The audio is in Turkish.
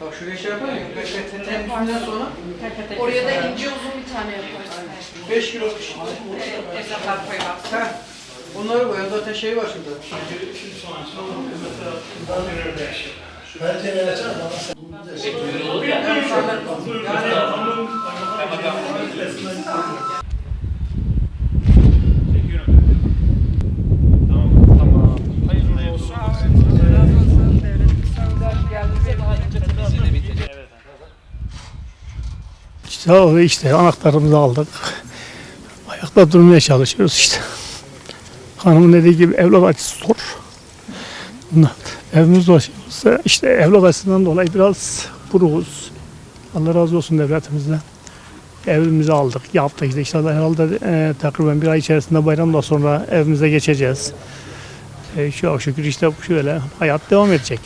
Bak şuraya şey yapalım ya. Temizliğinden sonra Oraya da ince uzun bir tane yaparız. 5 kilo kişi. Ezralar koyalım. Heh. Bunları koyalım. Zaten şey var şurada. İşte işte anahtarımızı aldık. Ayakta durmaya çalışıyoruz işte. Hanımın dediği gibi evlat acısı zor. Evimiz ulaşıyorsa işte evlat acısından dolayı biraz buruğuz. Allah razı olsun devletimizden. Evimizi aldık, yaptık işte inşallah herhalde e, takriben bir ay içerisinde bayramdan sonra evimize geçeceğiz. E, çok şükür işte şöyle hayat devam edecek.